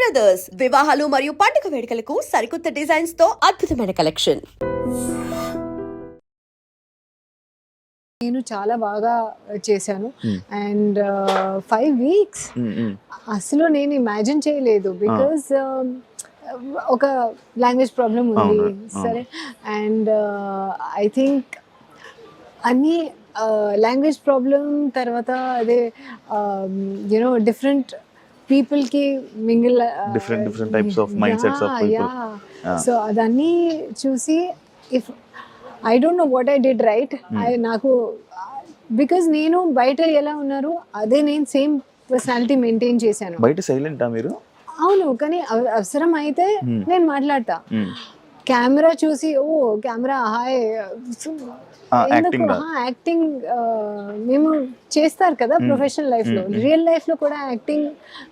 Brothers వివాహాలు మరియు పండుగ వేడుకలకు సరికొత్త డిజైన్స్తో అద్భుతమైన కలెక్షన్ నేను చాలా బాగా చేశాను. And five weeks. అసలు నేను ఇమాజిన్ చేయలేదు బికాస్ ఒక లాంగ్వేజ్ ప్రాబ్లం ఉంది. సరే అండ్ ఐ థింక్ అన్ని లాంగ్వేజ్ ప్రాబ్లం తర్వాత అదే యునో డిఫరెంట్ పీపుల్కి mingle Different- different types of mindsets of people. Yeah. So అదన్నీ చూసి if I don't know what I did right I నాకు బికాజ్ నేను బయట ఎలా ఉన్నారు అదే నేను సేమ్ పర్సనాలిటీ మెయింటైన్ చేశాను బయట సైలెంటా మీరు అవును కానీ అవ- అవసరం అయితే Hmm. నేను మాట్లాడతా ఉమ్. కెమెరా చూసి ఓ కెమెరా హాయ్ ఆ, acting రా. యాక్టింగ్ మేము చేస్తారు కదా Hmm. ప్రొఫెషనల్ లైఫ్ లో Hmm, hmm. రియల్ లైఫ్ లో కూడా యాక్టింగ్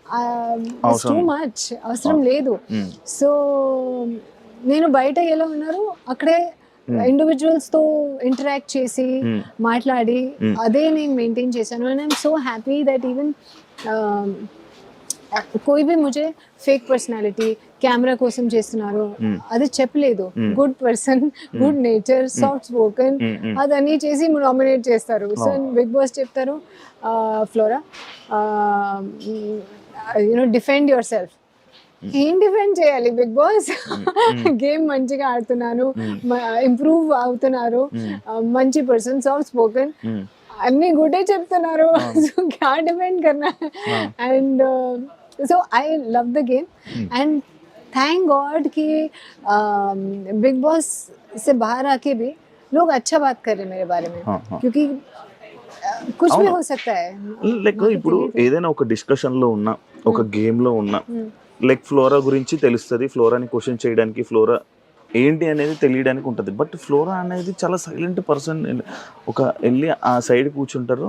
టూ అవసరం. మచ్ అవసరం లేదు ఉమ్. సో నేను బయట ఎలా ఉన్నారు అక్కడే Hmm. ఇండివిజువల్స్ తో ఇంటరాక్ట్ చేసి ఉమ్. మాట్లాడి Hmm. అదే నేను మెయింటైన్ చేశాను and I'm so happy that even कोई भी मुझे ఫేక్ పర్సనాలిటీ కెమెరా కోసం చేస్తున్నారు. అది చెప్పలేదు. Good person good nature soft spoken అది అన్ని చేసి నామినేట్ చేస్తారు. సో బిగ్ బాస్ చెప్తారు Flora? You know defend yourself ఏం డిఫెండ్ చేయాలి బిగ్ బాస్? గేమ్ మంచిగా ఆడుతున్నాను ఇంప్రూవ్ అవుతున్నారు. మంచి పర్సన్ సాఫ్ట్ స్పోకెన్ అన్ని గుడే చెప్తున్నారు. డిఫెండ్ డిపెండ్ కన్నా and so I love the game and thank God कि बिग बॉस से बाहर आके भी लोग अच्छा बात कर रहे हैं मेरे बारे में हाँ, हाँ. क्योंकि अ, कुछ भी అవును. हो सकता है లైక్ ఇప్పుడు ఏదైనా ఒక డిస్కషన్ లో ఉన్నా ఒక గేమ్ లో ఉన్నా Hmm. లైక్ ఫ్లోరా గురించి తెలుస్తుంది ఫ్లోరాని క్వశ్చన్ చేయడానికి ఫ్లోరా ఏంటి అనేది తెలియడానికి ఉంటుంది బట్ ఫ్లోరా అనేది చాలా సైలెంట్ పర్సన్ ఒక వెళ్ళి ఆ సైడ్ కూర్చుంటారు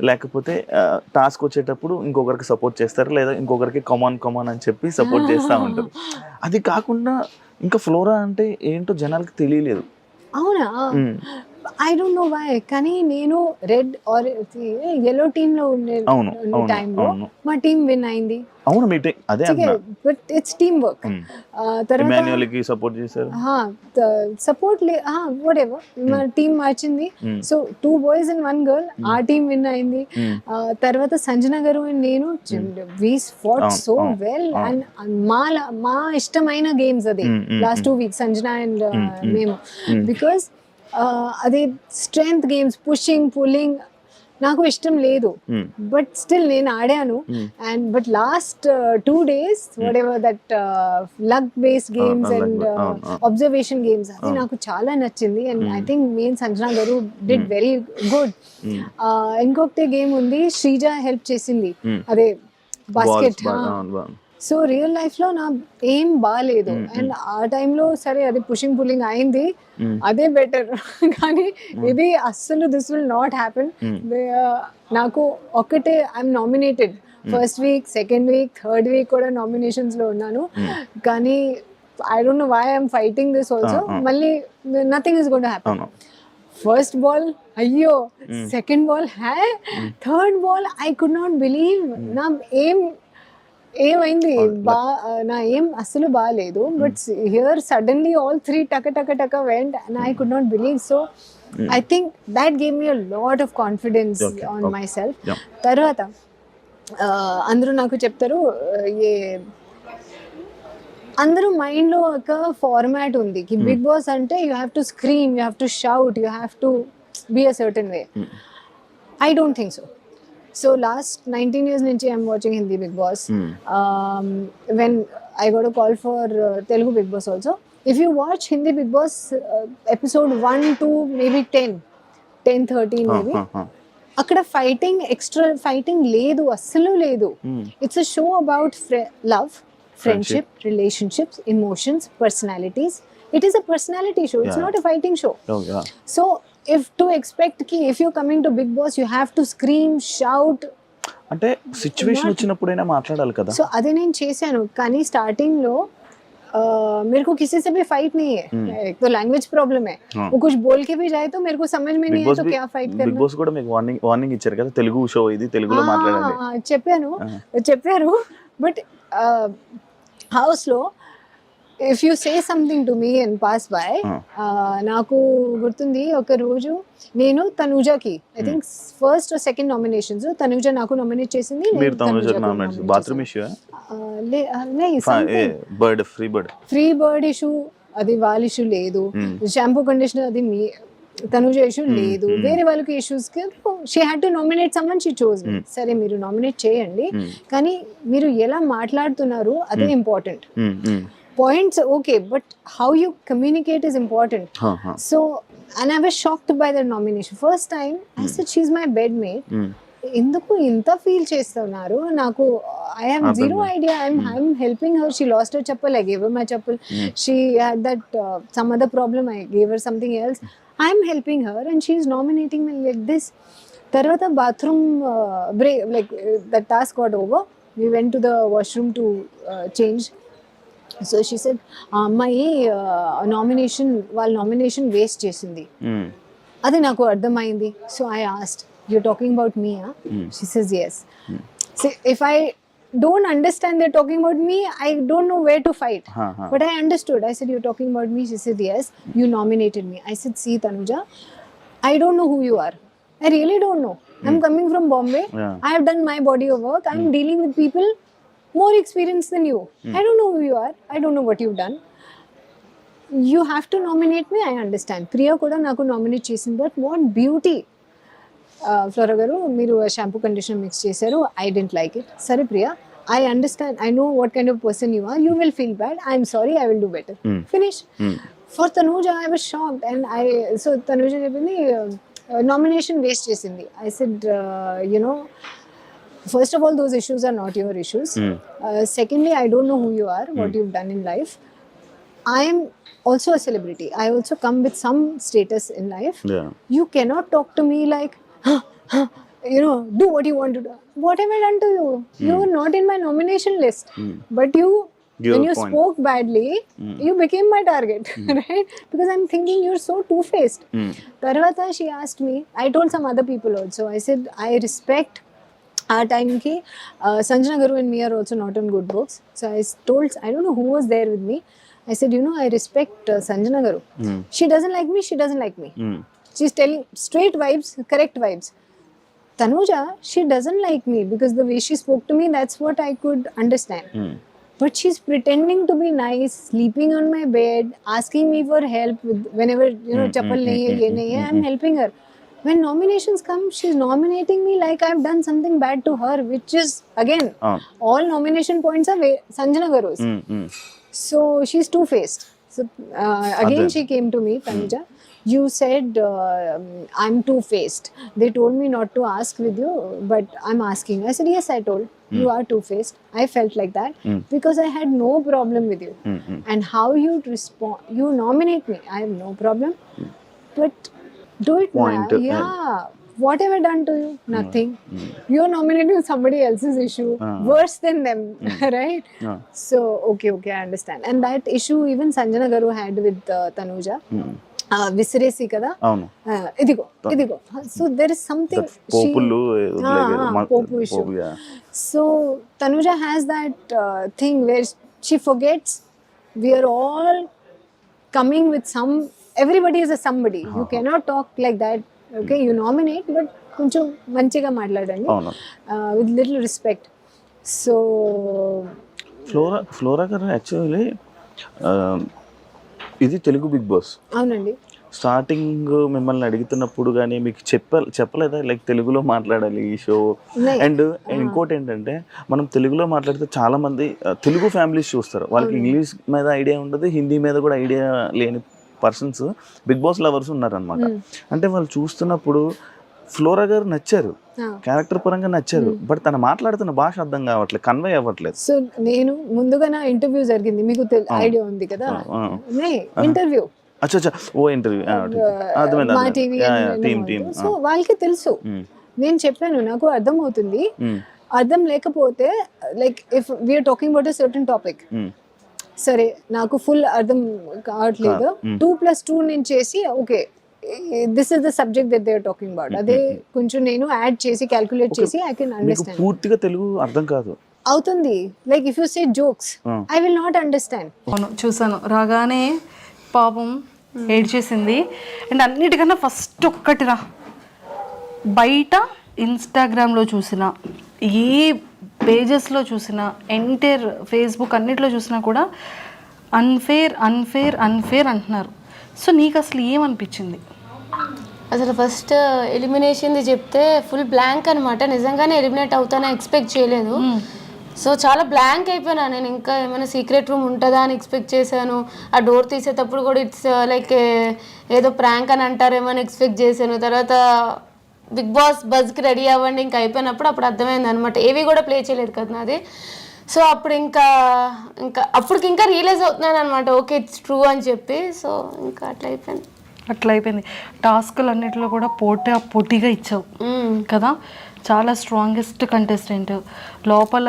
లేకపోతే టాస్క్ వచ్చేటప్పుడు ఇంకొకరికి సపోర్ట్ చేస్తారు లేదా ఇంకొకరికి కమాన్ కమాన్ అని చెప్పి సపోర్ట్ చేస్తూ ఉంటారు. అది కాకుండా ఇంకా ఫ్లోరా అంటే ఏంటో జనాలకి తెలియలేదు. అవునా. ఐ డోంట్ నో వై కానీ నేను రెడ్ ఆర్ ఎల్లో టీమ్లో ఉండే టైంలో మా టీం విన్ అయింది. అవును మీటింగ్ అదే అన్నా. But it's team work. తర్వాత కి సపోర్ట్ చేశారు? సపోర్ట్ లే వాట్ ఎవర్ మా టీం మార్చింది. Hmm. So two boys and one girl ఆ టీం విన్ అయింది. ఆ, తర్వాత సంజన గారు and నేను we fought so well. And మా మా ఇష్టమైన గేమ్స్ అది. Hmm, hmm, last two weeks Sanjana and Hmm, hmm. మేము. Hmm. బికాస్ అది స్ట్రెంగ్త్ గేమ్స్ పుషింగ్ పుల్లింగ్ నాకు ఇష్టం లేదు. బట్ స్టిల్ నేను ఆడాను Hmm. And but last two days whatever that luck based games and. Observation games అది అవును. నాకు చాలా నచ్చింది and I Hmm. Think main Sanjana garu did very good. ఇంకొకటి గేమ్ ఉంది శ్రీజ హెల్ప్ చేసింది Hmm. అదే బాస్కెట్ సో రియల్ లైఫ్లో నా ఏం బాగాలేదు Hmm, అండ్ ఆ టైంలో సరే అది పుషింగ్ పుల్లింగ్ అయింది. ఉమ్. అదే బెటర్ కానీ ఇది అస్సలు this will not happen Hmm. నాకు ఒక్కటే I'm nominated first week second week third week కూడా నామినేషన్స్లో ఉన్నాను. Hmm. కానీ I don't know why I'm fighting this also. మళ్ళీ nothing is gonna happen first ball అయ్యో. Hmm. సెకండ్ బాల్ హ్యా third ball I could not believe నా ఏం ఏమైంది. బా నా ఏం అస్సలు బాగాలేదు but here suddenly all three టక టక టక went and I could not believe so I think that game me lot of confidence on. Myself. తర్వాత అందరూ నాకు చెప్తారు ఏ అందరూ మైండ్లో ఒక ఫార్మాట్ ఉంది కి. బిగ్ బాస్ అంటే you have to scream you have to shout you have to be a certain way. I don't think so so last nineteen years నుంచి I'm watching Hindi Bigg Boss. When I got call for Telugu Bigg Boss also if you watch Hindi Bigg Boss episode one two maybe ten ten thirteen maybe. అక్కడ fighting extra fighting లేదు అస్సలు లేదు. It's a show about love friendship relationships emotions personalities it is a personality show it's. Not a fighting show. So if to expect కి if you coming to Bigg Boss you have to scream shout అంటే situation వచ్చినప్పుడైనా మాట్లాడాలి కదా so అది నేను చేశాను కానీ starting లో अ, मेरे को किसी से भी फाइट नहीं है Hmm. एक तो लैंग्वेज प्रॉब्लम है हाँ. वो कुछ बोल के भी जाए तो मेरे को समझ में नहीं బిగ్ है బాస్ तो क्या फाइट బిగ్ करना బాస్ కూడా మీకు వార్నింగ్ వార్నింగ్ ఇచ్చారు కదా తెలుగు షో ఇది తెలుగులో మాట్లాడండి ఆ, చెప్పాను ఆ. చెప్పారు బట్ హౌస్లో if you say something to me and pass by. నాకు గుర్తుంది ఒక రోజు నేను తనూజాకి I think first second nominations Tanuja నాకు నామినేట్ చేసింది మీరు nominate bathroom issue. Bird free bird free bird issue అది వాళ్ళ ఇష్యూ లేదు. షాంపూ కండిషనర్ అది మీ తనుజ ఇష్యూ లేదు. వేరే వాళ్ళకి issues she had to nominate someone she chose సరే మీరు నామినేట్ చేయండి. కానీ మీరు ఎలా మాట్లాడుతున్నారు అదే important points okay but how you communicate is important so and I was shocked by the nomination first time I said she's my bed mate ఎందుకు ఇంత ఫీల్ చేస్తున్నారు? నాకు I have zero. Idea I'm I'm helping her she lost her chappal I gave my chappal she had that some other problem I gave her something else I'm helping her and she's nominating my like this తర్వాత bathroom break like that task got over we went to the washroom to change so she said ఆ అమ్మాయి nomination వాళ్ళ nomination waste చేసింది. అది నాకు అర్థమైంది. So I asked you talking about me she says yes if I don't understand they talking about me I don't know where to fight but I understood I said you talking about me she said yes you nominated me I said see Tanuja I don't know who you are. I really don't know. I'm coming from Bombay. Yeah. I have done my body of work. I'm dealing with people more experienced than you. I don't know who you are. I don't know what you've done. You have to nominate me. I understand. Priya కూడా నాకు nominate చేసింది but what beauty Flora గారు మీరు shampoo conditioner mix చేశారు I didn't like it సరే Priya I understand I know what kind of person you are you will feel bad I'm sorry I will do better finish for Tanuja I was shocked and I so Tanuja చెప్పింది nomination waste చేసింది I said you know first of all, those issues are not your issues. Mm. Uh, secondly, I don't know who you are, what mm. you've done in life. I'm also a celebrity. I also come with some status in life. Yeah. You cannot talk to me like, huh, huh, you know, do what you want to do. What have I done to you? Mm. You are not in my nomination list, mm. but you. Your when you point. spoke badly, mm. you became my target, mm. right? Because I'm thinking you're so two faced. Mm. Tarvata, she asked me, I told some other people also, I said, I respect ఆ టైంకి Sanjana garu and me are also not on good books so I told I don't know who was there with me I said you know I respect Sanjana garu she doesn't like me she doesn't like me she's telling straight vibes correct vibes Tanuja she doesn't like me because the way she spoke to me that's what I could understand but she's pretending to be nice, sleeping on my bed, asking me for help with whenever you know chappal nahi hai, ye nahi hai, I'm helping her. When nominations come, she's nominating me like I've done something bad to her, which is again ah. all nomination points are Sanjana Garu's. Hmm, hmm. So she's two faced. So uh, ah, again, Again. she came to me, hmm. Tanuja. You said uh, um, I'm two faced. They told me not to ask with you, but I'm asking. I said, Yes, I told. You are two faced. I felt like that because I had no problem with you. And how you respond, you nominate me. I have no problem. But do it Point, now. uh, Yeah. What have I done to you? Nothing. You're nominating somebody else's issue, worse than them, right? So okay, okay, I understand. And that issue even Sanjana Garu had with uh, Tanuja. Uh, విసిరేసి కదా అవును Uh, ఇదిగో ఇదిగో so there is something పోపులు పోపు issue so Tanuja has that thing where she forgets we're all coming with some everybody is a somebody you cannot talk like that okay you nominate but కొంచెం మంచిగా మాట్లాడండి. With little respect so Flora Flora garu actually ఇది Telugu big Boss. అవునండి. Starting మిమ్మల్ని అడుగుతున్నప్పుడు కానీ మీకు చెప్ప చెప్పలేదా? లైక్ తెలుగులో మాట్లాడాలి ఈ షో. అండ్ ఇంకోటి ఏంటంటే మనం తెలుగులో మాట్లాడితే చాలా మంది తెలుగు ఫ్యామిలీస్ చూస్తారు. వాళ్ళకి ఇంగ్లీష్ మీద ఐడియా ఉండదు హిందీ మీద కూడా ఐడియా లేని పర్సన్స్ బిగ్ బాస్ లవర్స్ ఉన్నారనమాట అంటే వాళ్ళు చూస్తున్నప్పుడు ఫ్లోరా గారు నచ్చారు. క్యారెక్టర్ పరంగా నచ్చారు. బట్ తను మాట్లాడుతున్న భాష అర్థం కావట్లేదు కన్వే అవ్వట్లేదు. సో నేను ముందుగా నా ఇంటర్వ్యూ జరిగింది. మీకు ఐడియా ఉంది కదా. ఇంటర్వ్యూ. అచ్చా అచ్చా. ఓ ఇంటర్వ్యూ. Team team. సో వాళ్ళకి తెలుసు. నేను చెప్పాను నాకు అర్థమవుతుంది. అర్థం లేకపోతే like if we're talking about a certain topic సరే నాకు ఫుల్ అర్థం కావట్లేదు. టూ ప్లస్ టూ నేను చేసి okay this is the subject that they talking about అదే కొంచెం నేను యాడ్ చేసి క్యాల్కులేట్ చేసి ఐ కెన్ మీకు అండర్స్టాండ్ పూర్తిగా తెలుగు అర్థం కాదు. అవుతుంది. Like if you say jokes. I will not understand అవును చూసాను రాగానే పాపం ఏడ్చేసింది. అండ్ అన్నిటికన్నా ఫస్ట్ ఒక్కటిరా. బయట ఇన్స్టాగ్రామ్లో చూసిన ఏ పేజెస్లో చూసినా ఎంటైర్ ఫేస్బుక్ అన్నిట్లో చూసినా కూడా అన్ఫేర్ అన్ఫేర్ అన్ఫేర్ అంటున్నారు. సో నీకు అసలు ఏమనిపించింది? అసలు ఫస్ట్ ఎలిమినేషన్ది చెప్తే ఫుల్ బ్లాంక్ అనమాట నిజంగానే ఎలిమినేట్ అవుతానని ఎక్స్పెక్ట్ చేయలేదు. సో చాలా బ్లాంక్ అయిపోయినా. నేను ఇంకా ఏమైనా సీక్రెట్ రూమ్ ఉంటుందా అని ఎక్స్పెక్ట్ చేశాను. ఆ డోర్ తీసేటప్పుడు కూడా ఇట్స్ లైక్ ఏదో ప్రాంక్ అని అంటారేమో అని ఎక్స్పెక్ట్ చేశాను. తర్వాత బిగ్ బాస్ బజ్కి రెడీ అవ్వండి ఇంకా అయిపోయినప్పుడు అప్పుడు అర్థమైంది అనమాట ఏవి కూడా ప్లే చేయలేదు కదా నాది. సో అప్పుడు ఇంకా ఇంకా అప్పటికి ఇంకా రియలైజ్ అవుతున్నాను అనమాట ఓకే ఇట్స్ ట్రూ అని చెప్పి. సో ఇంకా అట్లా అయిపోయింది. అట్లా అయిపోయింది. టాస్కులు అన్నిటిలో కూడా పోటా పోటీగా ఇచ్చావు. కదా? చాలా స్ట్రాంగెస్ట్ కంటెస్టెంట్ లోపల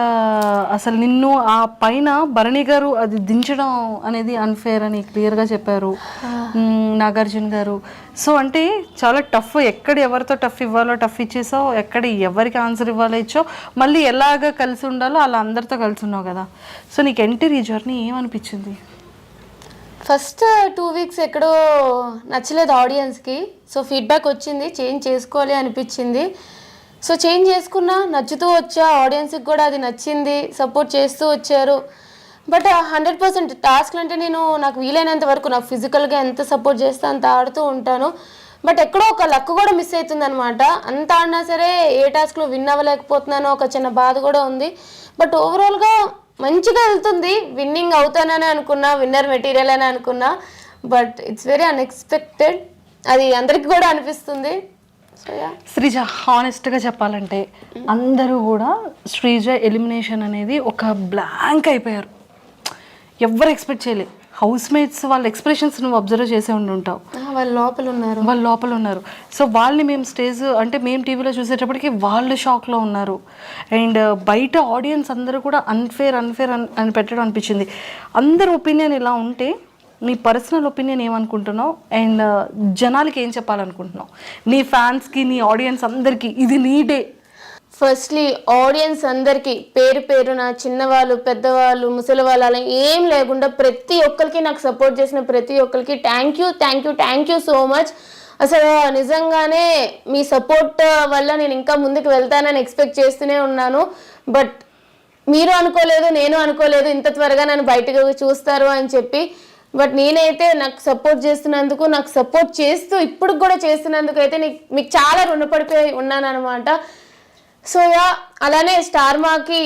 అసలు నిన్ను ఆ పైన భరణి గారు అది దించడం అనేది అన్ఫేర్ అని క్లియర్గా చెప్పారు. నాగార్జున గారు. సో అంటే చాలా టఫ్ ఎక్కడ ఎవరితో టఫ్ ఇవ్వాలో టఫ్ ఇచ్చేసావు ఎక్కడ ఎవరికి ఆన్సర్ ఇవ్వాలో ఇచ్చావు మళ్ళీ ఎలాగ కలిసి ఉండాలో అలా అందరితో కలిసి ఉన్నావు కదా. సో నీకు ఎంటర్ ఈ జర్నీ ఏమనిపించింది? ఫస్ట్ టూ వీక్స్ ఎక్కడో నచ్చలేదు ఆడియన్స్కి సో ఫీడ్బ్యాక్ వచ్చింది చేంజ్ చేసుకోవాలి అనిపించింది. సో చేంజ్ చేసుకున్నా నచ్చుతూ వచ్చా ఆడియన్స్కి కూడా అది నచ్చింది సపోర్ట్ చేస్తూ వచ్చారు. బట్ హండ్రెడ్ పర్సెంట్ టాస్క్లు అంటే నేను నాకు వీలైనంత వరకు నాకు ఫిజికల్గా ఎంత సపోర్ట్ చేస్తే అంత ఆడుతూ ఉంటాను. బట్ ఎక్కడో ఒక లక్ కూడా మిస్ అవుతుంది అనమాట అంత ఆడినా సరే ఏ టాస్క్లో విన్ అవ్వలేకపోతున్నానో ఒక చిన్న బాధ కూడా ఉంది. బట్ ఓవరాల్గా మంచిగా వెళ్తుంది. విన్నింగ్ అవుతానని అనుకున్నా విన్నర్ మెటీరియల్ అని అనుకున్నా. బట్ ఇట్స్ వెరీ అన్ఎక్స్పెక్టెడ్ అది అందరికీ కూడా అనిపిస్తుంది. శ్రీజ హానెస్ట్గా చెప్పాలంటే అందరూ కూడా శ్రీజ ఎలిమినేషన్ అనేది ఒక బ్లాంక్ అయిపోయారు. ఎవరు ఎక్స్పెక్ట్ చేయలే హౌస్ మేట్స్ వాళ్ళ ఎక్స్ప్రెషన్స్ నువ్వు అబ్జర్వ్ చేసే ఉండి ఉంటావు. వాళ్ళు లోపల ఉన్నారు. వాళ్ళు లోపల ఉన్నారు. సో వాళ్ళని మేము స్టేజ్ అంటే మేము టీవీలో చూసేటప్పటికి వాళ్ళు షాక్లో ఉన్నారు. అండ్ బయట ఆడియన్స్ అందరూ కూడా అన్ఫేర్ అన్ఫేర్ అని పెట్టడం అనిపించింది. అందరి ఒపీనియన్ ఇలా ఉంటే నీ పర్సనల్ ఒపీనియన్ ఏమనుకుంటున్నావు? అండ్ uh, జనాలకి ఏం చెప్పాలనుకుంటున్నావు? నీ ఫ్యాన్స్కి నీ ఆడియన్స్ అందరికీ ఇది నీ డే ఫస్ట్లీ ఆడియన్స్ అందరికీ పేరు పేరున చిన్నవాళ్ళు పెద్దవాళ్ళు ముసలి వాళ్ళు అలా ఏం లేకుండా ప్రతి ఒక్కరికి నాకు సపోర్ట్ చేసిన ప్రతి ఒక్కరికి thank you thank you thank you so much అసలు నిజంగానే మీ సపోర్ట్ వల్ల నేను ఇంకా ముందుకు వెళ్తానని ఎక్స్పెక్ట్ చేస్తూనే ఉన్నాను. బట్ మీరు అనుకోలేదు నేను అనుకోలేదు ఇంత త్వరగా నన్ను బయటకు చూస్తారు అని చెప్పి బట్ నేనైతే నాకు సపోర్ట్ చేస్తున్నందుకు నాకు సపోర్ట్ చేస్తూ ఇప్పుడు కూడా చేస్తున్నందుకు అయితే నీకు మీకు చాలా రుణపడిపోయి ఉన్నాను అనమాట సో యా అలానే స్టార్ మాకి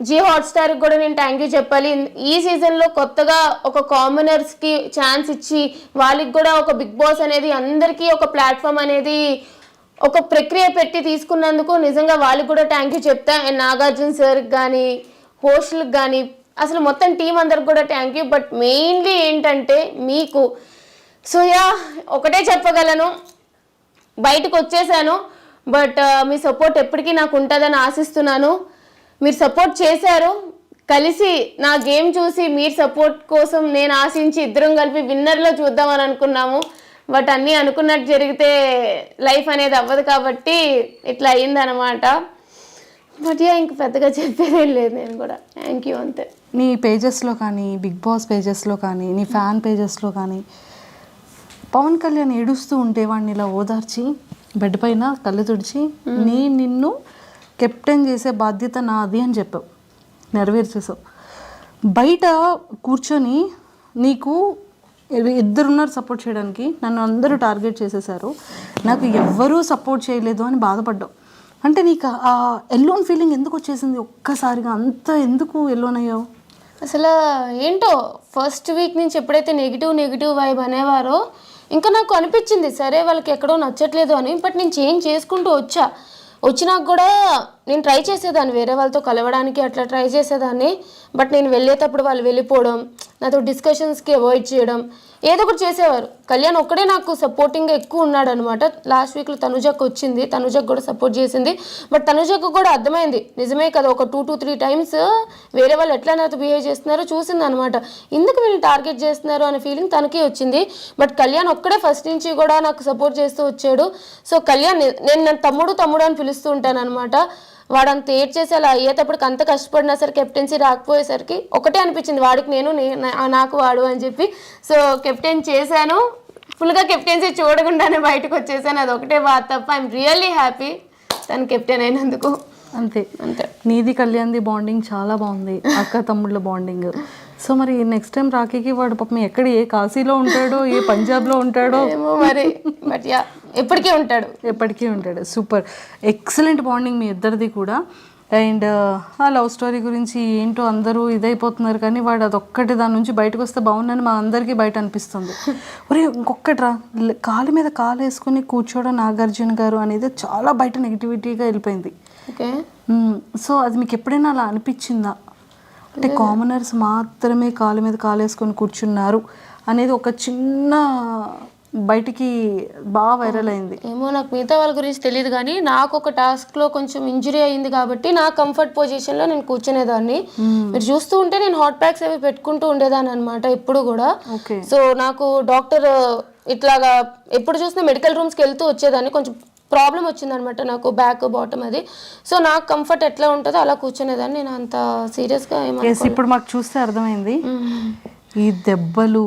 జీ హాట్స్టార్కి కూడా నేను థ్యాంక్ యూ చెప్పాలి. ఈ సీజన్లో కొత్తగా ఒక కామనర్స్కి ఛాన్స్ ఇచ్చి వాళ్ళకి కూడా ఒక బిగ్ బాస్ అనేది అందరికీ ఒక ప్లాట్ఫామ్ అనేది ఒక ప్రక్రియ పెట్టి తీసుకున్నందుకు నిజంగా వాళ్ళకి కూడా థ్యాంక్ యూ చెప్తా. అండ్ నాగార్జున సార్కి కానీ హోస్ట్లకు కానీ అసలు మొత్తం టీం అందరికి కూడా థ్యాంక్ యూ బట్ మెయిన్లీ ఏంటంటే మీకు సో యా ఒకటే చెప్పగలను బయటకు వచ్చేసాను. బట్ uh, మీ సపోర్ట్ ఎప్పటికీ నాకు ఉంటుందని ఆశిస్తున్నాను. మీరు సపోర్ట్ చేశారు. కలిసి నా గేమ్ చూసి మీరు సపోర్ట్ కోసం నేను ఆశించి ఇద్దరం కలిపి విన్నర్లో చూద్దామని అనుకున్నాము. బట్ అన్నీ అనుకున్నట్టు జరిగితే లైఫ్ అనేది అవ్వదు కాబట్టి ఇట్లా అయ్యిందనమాట బట్ యా ఇంక పెద్దగా చెప్పేదేం లేదు నేను కూడా. థ్యాంక్ యూ అంతే. నీ పేజెస్లో కానీ బిగ్ బాస్ పేజెస్లో కానీ నీ ఫ్యాన్ పేజెస్లో కానీ పవన్ కళ్యాణ్ ఏడుస్తూ ఉంటే వాడిని ఇలా ఓదార్చి బెడ్ పైన కళ్ళు తుడిచి నీ నిన్ను కెప్టెన్ చేసే బాధ్యత నాది అని చెప్పావు. నెరవేర్చేసావు బయట కూర్చొని నీకు ఇద్దరున్నారు సపోర్ట్ చేయడానికి. నన్ను అందరూ టార్గెట్ చేసేసారు నాకు ఎవ్వరూ సపోర్ట్ చేయలేదు అని బాధపడ్డావు. అంటే నీకు ఆ ఎల్లోన్ ఫీలింగ్ ఎందుకు వచ్చేసింది? ఒక్కసారిగా అంత ఎందుకు ఎల్లోన్ అయ్యావు? అసలు ఏంటో ఫస్ట్ వీక్ నుంచి ఎప్పుడైతే నెగిటివ్ నెగిటివ్ వైబ్ అనేవారో ఇంకా నాకు అనిపించింది సరే వాళ్ళకి ఎక్కడో నచ్చట్లేదు అని బట్ నేను చేంజ్ చేసుకుంటూ వచ్చా? వచ్చినాక కూడా నేను ట్రై చేసేదాన్ని వేరే వాళ్ళతో కలవడానికి అట్లా ట్రై చేసేదాన్ని. బట్ నేను వెళ్ళేటప్పుడు వాళ్ళు వెళ్ళిపోవడం నాతో డిస్కషన్స్కి అవాయిడ్ చేయడం ఏదో ఒకటి చేసేవారు. కళ్యాణ్ ఒక్కడే నాకు సపోర్టింగ్గా ఎక్కువ ఉన్నాడు అనమాట లాస్ట్ వీక్లో తనుజకు వచ్చింది తనుజకు కూడా సపోర్ట్ చేసింది. బట్ తనుజకు కూడా అర్థమైంది నిజమే కదా ఒక టూ టూ త్రీ టైమ్స్ వేరే వాళ్ళు ఎట్లా నాతో బిహేవ్ చేస్తున్నారో చూసింది అనమాట ఎందుకు వీళ్ళు టార్గెట్ చేస్తున్నారు అనే ఫీలింగ్ తనకే వచ్చింది. బట్ కళ్యాణ్ ఒక్కడే ఫస్ట్ నుంచి కూడా నాకు సపోర్ట్ చేస్తూ వచ్చాడు. సో కళ్యాణ్ నేను నన్ను తమ్ముడు తమ్ముడు అని పిలుస్తూ ఉంటాను అనమాట వాడు అంత ఏడ్ చేసి అలా అయ్యేటప్పటికి అంత కష్టపడినా సరే కెప్టెన్సీ రాకపోయేసరికి ఒకటే అనిపించింది వాడికి నేను నాకు వాడు అని చెప్పి. సో కెప్టెన్ చేశాను. ఫుల్గా కెప్టెన్సీ చూడకుండానే బయటకు వచ్చేసాను. అది ఒకటే బాధ తప్ప ఐఎమ్ రియల్లీ హ్యాపీ తను కెప్టెన్ అయినందుకు. అంతే. అంతే. నీది కళ్యాణ్ది బాండింగ్ చాలా బాగుంది. అక్క తమ్ముళ్ళ బాండింగ్. సో మరి నెక్స్ట్ టైం రాఖీకి వాడు పాపం ఎక్కడ ఏ కాశీలో ఉంటాడో ఏ పంజాబ్లో ఉంటాడో? ఏమో మరి బట్ యా ఎప్పటికీ ఉంటాడు. ఎప్పటికీ ఉంటాడు. సూపర్ ఎక్సలెంట్ బాండింగ్ మీ ఇద్దరిది కూడా. అండ్ ఆ లవ్ స్టోరీ గురించి ఏంటో అందరూ ఇదైపోతున్నారు కానీ వాడు అదొక్కటి దాని నుంచి బయటకు వస్తే బాగుందని మా అందరికీ బయట అనిపిస్తుంది. ఒరే ఇంకొకటి రా. కాలు మీద కాలు వేసుకుని కూర్చోవడం నాగార్జున గారు అనేది చాలా బయట నెగిటివిటీగా వెళ్ళిపోయింది. ఓకే. సో అది మీకు ఎప్పుడైనా అలా అనిపించిందా? అంటే కామనర్స్ మాత్రమే కాలు మీద కాలు వేసుకొని కూర్చున్నారు అనేది ఒక చిన్న బయటికి బాగా వైరల్ అయింది. ఏమో నాకు మిగతా వాళ్ళ గురించి తెలియదు కానీ నాకు ఒక టాస్క్లో కొంచెం ఇంజరీ అయింది కాబట్టి నా కంఫర్ట్ పొజిషన్లో నేను కూర్చునేదాన్ని. మీరు చూస్తూ ఉంటే నేను హాట్ ప్యాక్స్ అవి పెట్టుకుంటూ ఉండేదాన్ని అనమాట ఎప్పుడు కూడా. ఓకే. సో నాకు డాక్టర్ ఇట్లాగా ఎప్పుడు చూసినా మెడికల్ రూమ్స్కి వెళ్తూ వచ్చేదాన్ని. కొంచెం ప్రాబ్లం వచ్చిందనమాట నాకు బ్యాక్ బాటమ్ అది. సో నాకు కంఫర్ట్ ఎట్లా ఉంటుందో అలా కూర్చునేదాన్ని. నేను అంత సీరియస్గా ఇప్పుడు మాకు చూస్తే అర్థమైంది. ఈ దెబ్బలు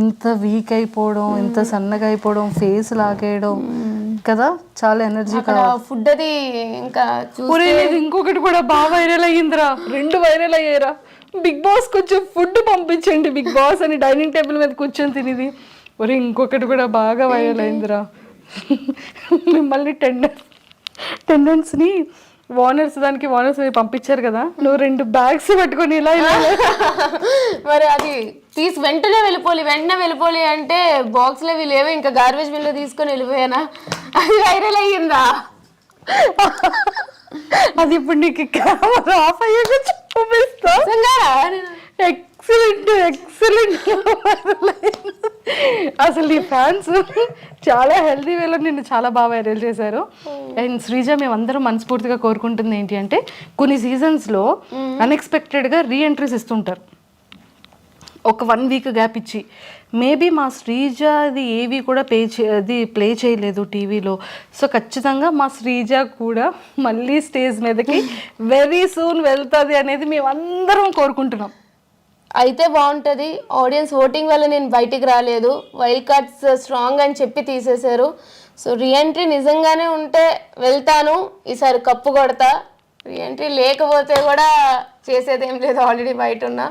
ఇంత వీక్ అయిపోవడం ఇంత సన్నగా అయిపోవడం ఫేస్ లాగేయడం కదా చాలా ఎనర్జీ ఫుడ్ అది ఇంకా ఇంకొకటి కూడా బాగా వైరల్ అయ్యిందిరా. రెండు వైరల్ అయ్యారా బిగ్ బాస్ కొంచెం ఫుడ్ పంపించండి. బిగ్ బాస్ అని డైనింగ్ టేబుల్ మీద కూర్చొని తినేది. ఒరే ఇంకొకటి కూడా బాగా వైరల్ అయిందిరా మిమ్మల్ని టెండర్ టెండెన్స్ని ఓనర్స్ దానికి ఓనర్స్ పంపించారు కదా. నువ్వు రెండు బ్యాగ్స్ పట్టుకొని ఇలా ఇలా మరి అది తీసి వెంటనే వెళ్ళిపోలి వెంటనే వెళ్ళిపోలి అంటే బాక్స్లో అవి లేవు ఇంకా గార్బేజ్ బిన్లో తీసుకొని వెళ్ళిపోయానా? అది వైరల్ అయ్యిందా? అది ఇప్పుడు నీకు కెమెరా ఆఫ్ అయ్యాక చూపిస్తా? ఎక్సలెంట్ ఎక్సలెంట్ అసలు నీ ఫ్యాన్స్ చాలా హెల్దీ వేలో నిన్ను చాలా బాగా వైరల్ చేశారు. అండ్ శ్రీజ మేమందరం మనస్ఫూర్తిగా కోరుకుంటుంది ఏంటి అంటే కొన్ని సీజన్స్లో అన్ఎక్స్పెక్టెడ్గా రీ ఎంట్రీస్ ఇస్తుంటారు. ఒక వన్ వీక్ గ్యాప్ ఇచ్చి మేబీ మా శ్రీజ అది ఏవి కూడా పే చే అది ప్లే చేయలేదు టీవీలో సో ఖచ్చితంగా మా శ్రీజ కూడా మళ్ళీ స్టేజ్ మీదకి వెరీ సూన్ వెళ్తుంది అనేది మేమందరం కోరుకుంటున్నాం. అయితే బాగుంటుంది. ఆడియన్స్ ఓటింగ్ వల్ల నేను బయటికి రాలేదు. వైల్డ్ కార్డ్స్ స్ట్రాంగ్ అని చెప్పి తీసేశారు. సో రీఎంట్రీ నిజంగానే ఉంటే వెళ్తాను. ఈసారి కప్పు కొడతా. రీఎంట్రీ లేకపోతే కూడా చేసేదేం లేదు. ఆల్రెడీ బయట ఉన్నా.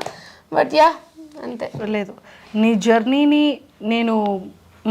బట్ యా అంతే. లేదు. నీ జర్నీని నేను